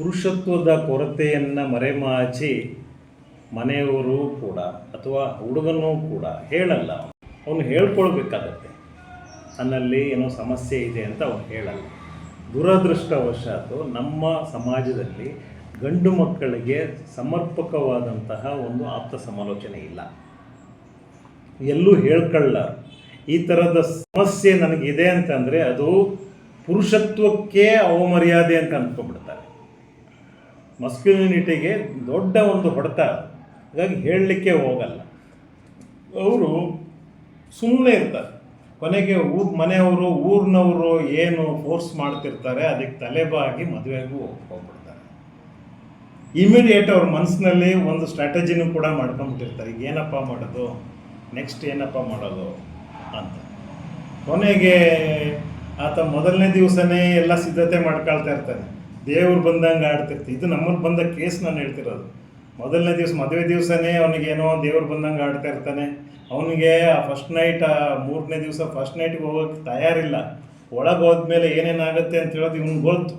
ಪುರುಷತ್ವದ ಕೊರತೆಯನ್ನು ಮರೆಮಾಚಿ ಮನೆಯವರು ಕೂಡ ಅಥವಾ ಹುಡುಗನೂ ಕೂಡ ಹೇಳಲ್ಲ. ಅವನು ಹೇಳ್ಕೊಳ್ಬೇಕಾಗತ್ತೆ. ನನ್ನಲ್ಲಿ ಏನೋ ಸಮಸ್ಯೆ ಇದೆ ಅಂತ ಅವನು ಹೇಳಲ್ಲ. ದುರದೃಷ್ಟವಶಾತು ನಮ್ಮ ಸಮಾಜದಲ್ಲಿ ಗಂಡು ಮಕ್ಕಳಿಗೆ ಸಮರ್ಪಕವಾದಂತಹ ಒಂದು ಆಪ್ತ ಸಮಾಲೋಚನೆ ಇಲ್ಲ. ಎಲ್ಲೂ ಹೇಳ್ಕೊಳ್ಳ, ಈ ಥರದ ಸಮಸ್ಯೆ ನನಗಿದೆ ಅಂತಂದರೆ ಅದು ಪುರುಷತ್ವಕ್ಕೆ ಅವಮರ್ಯಾದೆ ಅಂತ ಅಂದ್ಕೊಂಡ್ಬಿಡ್ತಾರೆ ಮಸ್ಕ್ಯುಲಿನಿಟಿಗೆ ದೊಡ್ಡ ಒಂದು ಹೊಡೆತ. ಹಾಗಾಗಿ ಹೇಳಲಿಕ್ಕೆ ಹೋಗಲ್ಲ. ಅವರು ಸುಮ್ಮನೆ ಇರ್ತಾರೆ. ಕೊನೆಗೆ ಊರ್ ಮನೆಯವರು, ಊರಿನವರು ಏನು ಫೋರ್ಸ್ ಮಾಡ್ತಿರ್ತಾರೆ, ಅದಕ್ಕೆ ತಲೆಬಾಗಿ ಮದುವೆಗೂ ಹೋಗ್ಬಿಡ್ತಾರೆ. ಇಮಿಡಿಯೇಟ್ ಅವ್ರ ಮನಸ್ಸಿನಲ್ಲಿ ಒಂದು ಸ್ಟ್ರಾಟಜಿನೂ ಕೂಡ ಮಾಡ್ಕೊಂಡ್ಬಿಟ್ಟಿರ್ತಾರೆ. ಈಗ ಏನಪ್ಪ ಮಾಡೋದು? ನೆಕ್ಸ್ಟ್ ಏನಪ್ಪ ಮಾಡೋದು ಅಂತ. ಕೊನೆಗೆ ಆತ ಮೊದಲನೇ ದಿವಸನೇ ಎಲ್ಲ ಸಿದ್ಧತೆ ಮಾಡ್ಕೊಳ್ತಾ ಇರ್ತಾನೆ. ದೇವ್ರು ಬಂದಂಗೆ ಆಡ್ತಿರ್ತೀವಿ ಇದು ನಮ್ಮಲ್ಲಿ ಬಂದ ಕೇಸ್ ನಾನು ಹೇಳ್ತಿರೋದು. ಮೊದಲನೇ ದಿವಸ, ಮದುವೆ ದಿವಸನೇ ಅವನಿಗೇನೋ ದೇವ್ರು ಬಂದಂಗೆ ಆಡ್ತಾ ಇರ್ತಾನೆ. ಅವನಿಗೆ ಆ ಫಸ್ಟ್ ನೈಟ್ ಆ ಮೂರನೇ ದಿವಸ ಫಸ್ಟ್ ನೈಟ್ಗೆ ಹೋಗೋಕ್ಕೆ ತಯಾರಿಲ್ಲ. ಒಳಗೆ ಹೋದ್ಮೇಲೆ ಏನೇನಾಗುತ್ತೆ ಅಂತ ಹೇಳೋದು ಇವ್ನಿಗೆ ಗೊತ್ತು.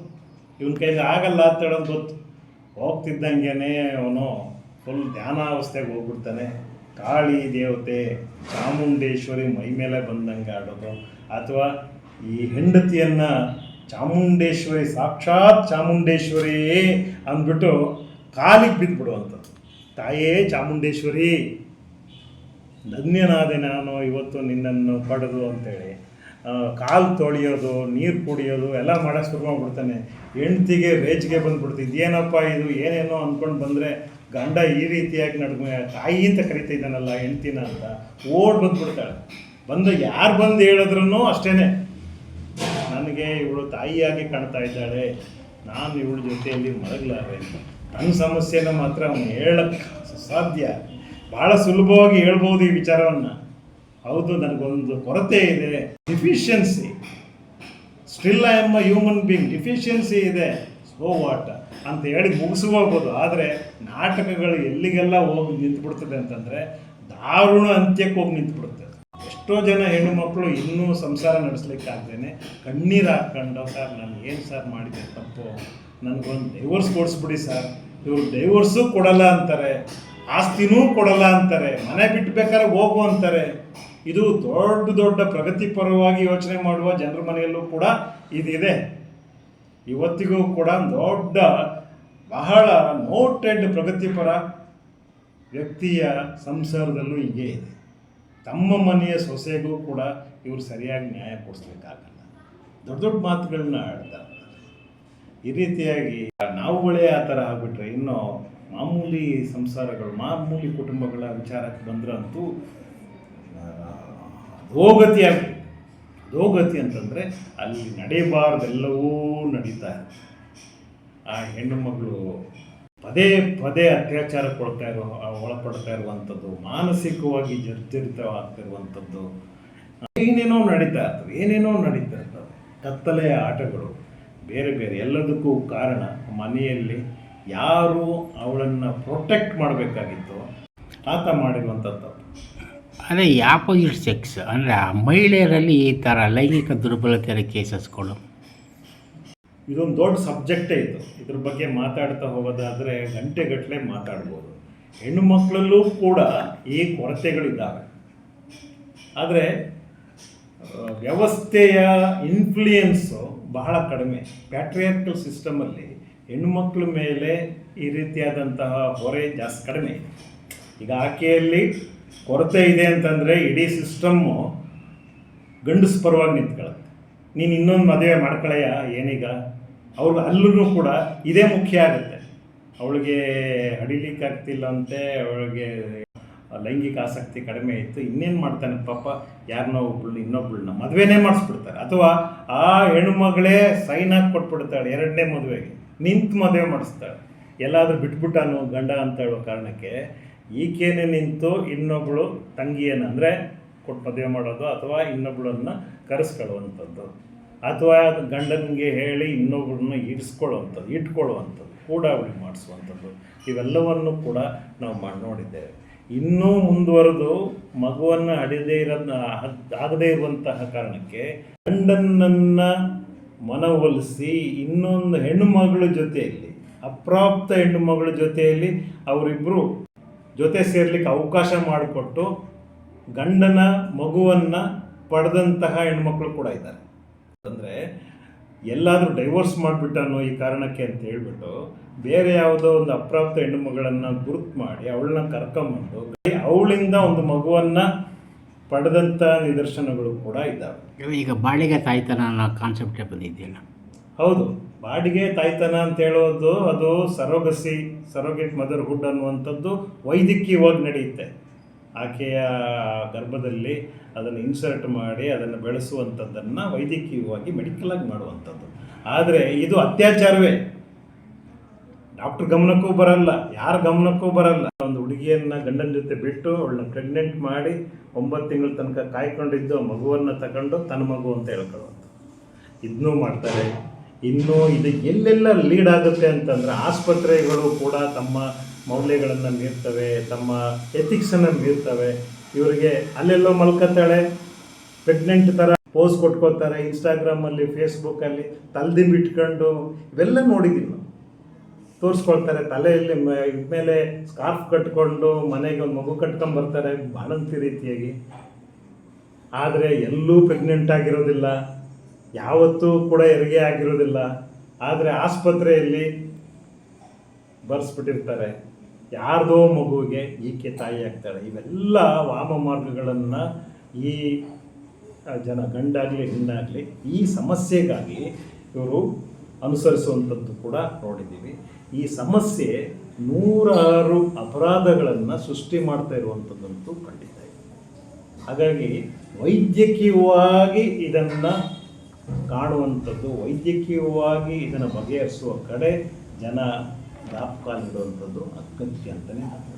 ಇವನ ಕೈಗೆ ಆಗಲ್ಲ ಅಂತ ಹೇಳೋದು ಗೊತ್ತು. ಹೋಗ್ತಿದ್ದಂಗೆ ಅವನು ಫುಲ್ ಧ್ಯಾನಾವಸ್ಥೆಗೆ ಹೋಗ್ಬಿಡ್ತಾನೆ. ಕಾಳಿ ದೇವತೆ, ಚಾಮುಂಡೇಶ್ವರಿ ಮೈ ಮೇಲೆ ಬಂದಂಗೆ ಆಡೋದು. ಅಥವಾ ಈ ಹೆಂಡತಿಯನ್ನು ಚಾಮುಂಡೇಶ್ವರಿ, ಸಾಕ್ಷಾತ್ ಚಾಮುಂಡೇಶ್ವರಿ ಅಂದ್ಬಿಟ್ಟು ಕಾಲಿಗೆ ಬಿದ್ದುಬಿಡುವಂಥದ್ದು ತಾಯೇ ಚಾಮುಂಡೇಶ್ವರಿ, ಧನ್ಯನಾದೆ ನಾನು ಇವತ್ತು ನಿನ್ನನ್ನು ಪಡೆದು ಅಂತೇಳಿ. ಕಾಲು ತೊಳೆಯೋದು, ನೀರು ಕುಡಿಯೋದು ಎಲ್ಲ ಮಾಡೋಕ್ಕೆ ಶುರು ಮಾಡಿಬಿಡ್ತಾನೆ. ಹೆಂಡ್ತಿಗೆ ರೇಜ್ಗೆ ಬಂದ್ಬಿಡ್ತು. ಇದೇನಪ್ಪ ಇದು? ಏನೇನೋ ಅಂದ್ಕೊಂಡು ಬಂದರೆ ಗಂಡ ಈ ರೀತಿಯಾಗಿ ನಡ್ಕೊ, ತಾಯಿ ಅಂತ ಕರಿತಾ ಇದ್ದಾನಲ್ಲ ಹೆಂಡ್ತಿನ ಅಂತ ಓಡ್ ಬಂದ್ಬಿಡ್ತಾಳೆ. ಬಂದು ಯಾರು ಬಂದು ಹೇಳಿದ್ರು ಅಷ್ಟೇ ನನಗೆ ಇವಳು ತಾಯಿಯಾಗಿ ಕಾಣ್ತಾ ಇದ್ದಾಳೆ. ನಾನು ಇವಳ ಜೊತೆಯಲ್ಲಿ ಮಲಗಲಾರೆ. ನನ್ನ ಸಮಸ್ಯೆನ ಮಾತ್ರ ಅವನು ಹೇಳಕ್ಕೆ ಸಾಧ್ಯ ಭಾಳ ಸುಲಭವಾಗಿ ಹೇಳ್ಬೋದು ಈ ವಿಚಾರವನ್ನು. ಹೌದು, ನನಗೊಂದು ಕೊರತೆ ಇದೆ. Deficiency. Still I am a human being deficiency ಇದೆ. ಸೋ ವಾಟ್ ಅಂತ ಹೇಳಿ ಮುಗಿಸ್ಬೋಗ್ಬೋದು ಆದರೆ ನಾಟಕಗಳು ಎಲ್ಲಿಗೆಲ್ಲ ಹೋಗಿ ನಿಂತುಬಿಡ್ತದೆ ಅಂತಂದರೆ ದಾರುಣ ಅಂತ್ಯಕ್ಕೆ ಹೋಗಿ ನಿಂತುಬಿಡುತ್ತೆ. ಎಷ್ಟೋ ಜನ ಹೆಣ್ಣು ಮಕ್ಕಳು ಇನ್ನೂ ಸಂಸಾರ ನಡೆಸ್ಲಿಕ್ಕಾಗ್ದೇನೆ ಕಣ್ಣೀರು ಹಾಕ್ಕೊಂಡು, ಸರ್, ನಾನು ಏನು ಸರ್ ಮಾಡಿದೆ ತಪ್ಪು? ನನಗೊಂದು ಡೈವರ್ಸ್ ಕೊಡಿಸ್ಬಿಡಿ, ಸರ್. ಇವರು ಡೈವರ್ಸು ಕೊಡಲ್ಲ ಅಂತಾರೆ, ಆಸ್ತಿನೂ ಕೊಡಲ್ಲ ಅಂತಾರೆ, ಮನೆ ಬಿಟ್ಟು ಬೇಕಾದ್ರೆ ಹೋಗು ಅಂತಾರೆ. ಇದು ದೊಡ್ಡ ದೊಡ್ಡ ಪ್ರಗತಿಪರವಾಗಿ ಯೋಚನೆ ಮಾಡುವ ಜನರ ಮನೆಯಲ್ಲೂ ಕೂಡ ಇದಿದೆ. ಇವತ್ತಿಗೂ ಕೂಡ ದೊಡ್ಡ, ಬಹಳ ನೋಟೆಡ್ ಪ್ರಗತಿಪರ ವ್ಯಕ್ತಿಯ ಸಂಸಾರದಲ್ಲೂ ಹೀಗೆ ಇದೆ. ತಮ್ಮ ಮನೆಯ ಸೊಸೆಗೂ ಕೂಡ ಇವರು ಸರಿಯಾಗಿ ನ್ಯಾಯ ಕೊಡಿಸ್ಲಿಕ್ಕಾಗಲ್ಲ. ದೊಡ್ಡ ದೊಡ್ಡ ಮಾತುಗಳನ್ನ ಆಡ್ತಾರೆ ಈ ರೀತಿಯಾಗಿ ನಾವುಗಳೇ ಆ ಥರ ಆಗ್ಬಿಟ್ರೆ ಇನ್ನು ಮಾಮೂಲಿ ಸಂಸಾರಗಳು, ಮಾಮೂಲಿ ಕುಟುಂಬಗಳ ವಿಚಾರಕ್ಕೆ ಬಂದ್ರಂತೂ ಆಗ್ಬಿಟ್ಟು ಅಧೋಗತಿ ಅಂತಂದರೆ ಅಲ್ಲಿ ನಡೆಯಬಾರ್ದೆಲ್ಲವೂ ನಡೀತಾ ಆ ಹೆಣ್ಣು ಮಗಳು ಪದೇ ಪದೇ ಅತ್ಯಾಚಾರಕ್ಕೊಳ್ತಾ ಇರೋ ಒಳಪಡ್ತಾ ಇರುವಂಥದ್ದು, ಮಾನಸಿಕವಾಗಿ ಜರ್ಜರಿತವಾಗ್ತಿರುವಂಥದ್ದು ಏನೇನೋ ನಡೀತಾ ಇರ್ತವೆ ಏನೇನೋ ನಡೀತಾ ಇರ್ತವೆ ಕತ್ತಲೆಯ ಆಟಗಳು, ಬೇರೆ ಬೇರೆ ಎಲ್ಲದಕ್ಕೂ ಕಾರಣ ಮನೆಯಲ್ಲಿ ಯಾರು ಅವಳನ್ನು ಪ್ರೊಟೆಕ್ಟ್ ಮಾಡಬೇಕಾಗಿತ್ತು ಆತ ಮಾಡಿರುವಂಥದ್ದು. ಅದೇ ಆಪೋಸಿಟ್ ಸೆಕ್ಸ್ ಅಂದರೆ ಮಹಿಳೆಯರಲ್ಲಿ ಈ ಥರ ಲೈಂಗಿಕ ದುರ್ಬಲತೆಯ ಕೇಸಸ್ಗಳು ಇದೊಂದು ದೊಡ್ಡ ಸಬ್ಜೆಕ್ಟೇ ಇದು ಇದ್ರ ಬಗ್ಗೆ ಮಾತಾಡ್ತಾ ಹೋಗೋದಾದರೆ ಗಂಟೆಗಟ್ಟಲೆ ಮಾತಾಡ್ಬೋದು. ಹೆಣ್ಣು ಮಕ್ಕಳಲ್ಲೂ ಕೂಡ ಈ ಕೊರತೆಗಳಿದ್ದಾವೆ. ಆದರೆ ವ್ಯವಸ್ಥೆಯ ಇನ್ಫ್ಲೂಯೆನ್ಸು ಬಹಳ ಕಡಿಮೆ. ಪ್ಯಾಟ್ರಿಯಾರ್ಕಲ್ ಸಿಸ್ಟಮಲ್ಲಿ ಹೆಣ್ಣುಮಕ್ಳ ಮೇಲೆ ಈ ರೀತಿಯಾದಂತಹ ಹೊರೆ ಜಾಸ್ತಿ ಕಡಿಮೆ. ಈಗ ಆಕೆಯಲ್ಲಿ ಕೊರತೆ ಇದೆ ಅಂತಂದರೆ ಇಡೀ ಸಿಸ್ಟಮ್ಮು ಗಂಡಸ ಪರವಾಗಿ ನಿಂತ್ಕೊಳ್ಳುತ್ತೆ. ನೀನು ಇನ್ನೊಂದು ಮದುವೆ ಮಾಡ್ಕೊಳ್ಳಯ್ಯ ಏನೀಗ? ಅವ್ರು ಅಲ್ಲೂ ಕೂಡ ಇದೇ ಮುಖ್ಯ ಆಗುತ್ತೆ. ಅವಳಿಗೆ ಹಡಿಲಿಕ್ಕೆ ಆಗ್ತಿಲ್ಲ ಅಂತೆ, ಅವಳಿಗೆ ಲೈಂಗಿಕ ಆಸಕ್ತಿ ಕಡಿಮೆ ಇತ್ತು, ಇನ್ನೇನು ಮಾಡ್ತಾನೆ ಪಾಪ? ಯಾರನ್ನೋ ಒಬ್ಳನ್ನ, ಇನ್ನೊಬ್ಳನ್ನ ಮದುವೆನೇ ಮಾಡಿಸ್ಬಿಡ್ತಾರೆ. ಅಥವಾ ಆ ಹೆಣ್ಣುಮಗಳೇ ಸೈನ್ ಹಾಕಿ ಕೊಟ್ಬಿಡ್ತಾಳೆ, ಎರಡನೇ ಮದುವೆಗೆ. ನಿಂತು ಮದುವೆ ಮಾಡಿಸ್ತಾಳೆ. ಎಲ್ಲಾದರೂ ಬಿಟ್ಬಿಟ್ಟಾನು ಗಂಡ ಅಂತ ಹೇಳೋ ಕಾರಣಕ್ಕೆ ಈಕೆನೇ ನಿಂತು ಇನ್ನೊಬ್ಬಳು ತಂಗಿಯನ್ನು ಅಂದರೆ ಕೊಟ್ಟು ಮದುವೆ ಮಾಡೋದು ಅಥವಾ ಇನ್ನೊಬ್ಬಳನ್ನು ಕರೆಸ್ಕೊಳ್ಳುವಂಥದ್ದು. ಅಥವಾ ಗಂಡನಿಗೆ ಹೇಳಿ ಇನ್ನೊಬ್ಬರನ್ನ ಇರಿಸ್ಕೊಳ್ಳುವಂಥದ್ದು ಇಟ್ಕೊಳ್ಳುವಂಥದ್ದು ಕೂಡ ಅವಳಿಗೆ ಮಾಡಿಸುವಂಥದ್ದು, ಇವೆಲ್ಲವನ್ನು ಕೂಡ ನಾವು ಮಾಡಿ ನೋಡಿದ್ದೇವೆ. ಇನ್ನೂ ಮುಂದುವರೆದು ಮಗುವನ್ನು ಹಡಿದೇ ಇರೋದನ್ನ ಆಗದೇ ಇರುವಂತಹ ಕಾರಣಕ್ಕೆ ಗಂಡನನ್ನು ಮನವೊಲಿಸಿ ಇನ್ನೊಂದು ಹೆಣ್ಣು ಮಗಳ ಜೊತೆಯಲ್ಲಿ, ಅಪ್ರಾಪ್ತ ಹೆಣ್ಣು ಮಗಳ ಜೊತೆಯಲ್ಲಿ ಅವರಿಬ್ಬರು ಜೊತೆ ಸೇರ್ಲಿಕ್ಕೆ ಅವಕಾಶ ಮಾಡಿಕೊಟ್ಟು ಗಂಡನ ಮಗುವನ್ನು ಪಡೆದಂತಹ ಹೆಣ್ಮಕ್ಳು ಕೂಡ ಇದ್ದಾರೆ. ಅಂದರೆ ಎಲ್ಲಾದರೂ ಡೈವೋರ್ಸ್ ಮಾಡಿಬಿಟ್ಟನೋ ಈ ಕಾರಣಕ್ಕೆ ಅಂತ ಹೇಳ್ಬಿಟ್ಟು ಬೇರೆ ಯಾವುದೋ ಒಂದು ಅಪ್ರಾಪ್ತ ಹೆಣ್ಣು ಮಗಳನ್ನು ಗುರುತು ಮಾಡಿ ಅವಳನ್ನ ಕರ್ಕೊಂಬಂದು ಅವಳಿಂದ ಒಂದು ಮಗುವನ್ನು ಪಡೆದಂಥ ನಿದರ್ಶನಗಳು ಕೂಡ ಇದ್ದಾವೆ. ಈಗ ಬಾಡಿಗೆ ತಾಯ್ತನ ಅನ್ನೋ ಕಾನ್ಸೆಪ್ಟೇ ಬಂದಿದೆಯಲ್ಲ. ಹೌದು ಬಾಡಿಗೆ ತಾಯ್ತನ ಅಂತ ಹೇಳೋದು ಅದು ಸರೋಗಸಿ ಸರೋಗೇಟ್ ಮದರ್ಹುಡ್ ಅನ್ನುವಂಥದ್ದು ವೈದ್ಯಕೀಯವಾಗಿ ನಡೆಯುತ್ತೆ. ಆಕೆಯ ಗರ್ಭದಲ್ಲಿ ಅದನ್ನು ಇನ್ಸರ್ಟ್ ಮಾಡಿ ಅದನ್ನು ಬೆಳೆಸುವಂಥದ್ದನ್ನು ವೈದ್ಯಕೀಯವಾಗಿ ಮೆಡಿಕಲಾಗಿ ಮಾಡುವಂಥದ್ದು. ಆದರೆ ಇದು ಅತ್ಯಾಚಾರವೇ. ಡಾಕ್ಟ್ರ್ ಗಮನಕ್ಕೂ ಬರಲ್ಲ, ಯಾರ ಗಮನಕ್ಕೂ ಬರಲ್ಲ. ಒಂದು ಹುಡುಗಿಯನ್ನ ಗಂಡನ ಜೊತೆ ಬಿಟ್ಟು ಅವಳನ್ನ ಪ್ರೆಗ್ನೆಂಟ್ ಮಾಡಿ ಒಂಬತ್ತು ತಿಂಗಳ ತನಕ ಕಾಯ್ಕೊಂಡಿದ್ದು, ಆ ಮಗುವನ್ನು ತಗೊಂಡು ತನ್ನ ಮಗು ಅಂತ ಹೇಳ್ಕೊಳ್ಳುವಂಥ ಇದನ್ನೂ ಮಾಡ್ತಾರೆ. ಇನ್ನೂ ಇದು ಎಲ್ಲೆಲ್ಲ ಲೀಡ್ ಆಗುತ್ತೆ ಅಂತಂದ್ರೆ ಆಸ್ಪತ್ರೆಗಳು ಕೂಡ ತಮ್ಮ ಮೌಲ್ಯಗಳನ್ನು ಮೀರ್ತವೆ, ತಮ್ಮ ಎಥಿಕ್ಸನ್ನು ಮೀರ್ತವೆ. ಇವರಿಗೆ ಅಲ್ಲೆಲ್ಲೋ ಮಲ್ಕತ್ತಾಳೆ. ಪ್ರೆಗ್ನೆಂಟ್ ಥರ ಪೋಸ್ ಕೊಟ್ಕೋತಾರೆ ಇನ್ಸ್ಟಾಗ್ರಾಮಲ್ಲಿ ಫೇಸ್ಬುಕ್ಕಲ್ಲಿ ತಲೆದಿಂಬು ಇಟ್ಕೊಂಡು ಇವೆಲ್ಲ ನೋಡಿದ್ದೀವಿ ತೋರಿಸ್ಕೊಳ್ತಾರೆ ತಲೆಯಲ್ಲಿ ಮೇಲೆ ಸ್ಕಾರ್ಫ್ ಕಟ್ಕೊಂಡು ಮನೆಗೆ ಒಂದು ಮಗು ಕಟ್ಕೊಂಡ್ ಬರ್ತಾರೆ ಬಾಣಂತಿ ರೀತಿಯಾಗಿ. ಆದರೆ ಎಲ್ಲೂ ಪ್ರೆಗ್ನೆಂಟ್ ಆಗಿರೋದಿಲ್ಲ. ಯಾವತ್ತೂ ಕೂಡ ಹೆರಿಗೆ ಆಗಿರೋದಿಲ್ಲ. ಆದರೆ ಆಸ್ಪತ್ರೆಯಲ್ಲಿ ಬರೆಸ್ಬಿಟ್ಟಿರ್ತಾರೆ. ಯಾರ್ದೋ ಮಗುವಿಗೆ ಈಕೆ ತಾಯಿ ಆಗ್ತಾಳೆ. ಇವೆಲ್ಲ ವಾಮ ಮಾರ್ಗಗಳನ್ನು ಈ ಜನ ಗಂಡಾಗಲಿ ಹೆಣ್ಣಾಗಲಿ ಈ ಸಮಸ್ಯೆಗಾಗಿ ಇವರು ಅನುಸರಿಸುವಂಥದ್ದು ಕೂಡ ನೋಡಿದ್ದೀವಿ. ಈ ಸಮಸ್ಯೆ ನೂರಾರು ಅಪರಾಧಗಳನ್ನು ಸೃಷ್ಟಿ ಮಾಡ್ತಾ ಇರುವಂಥದ್ದಂತೂ ಖಂಡಿತ ಹಾಗಾಗಿ ವೈದ್ಯಕೀಯವಾಗಿ ಇದನ್ನು ಕಾಣುವಂಥದ್ದು ವೈದ್ಯಕೀಯವಾಗಿ ಇದನ್ನು ಬಗೆಹರಿಸುವ ಕಡೆ ಜನ ದಾಪಕಾಲಿಡುವಂಥದ್ದು ಅತ್ಯಂತ ಅಂತಲೇ.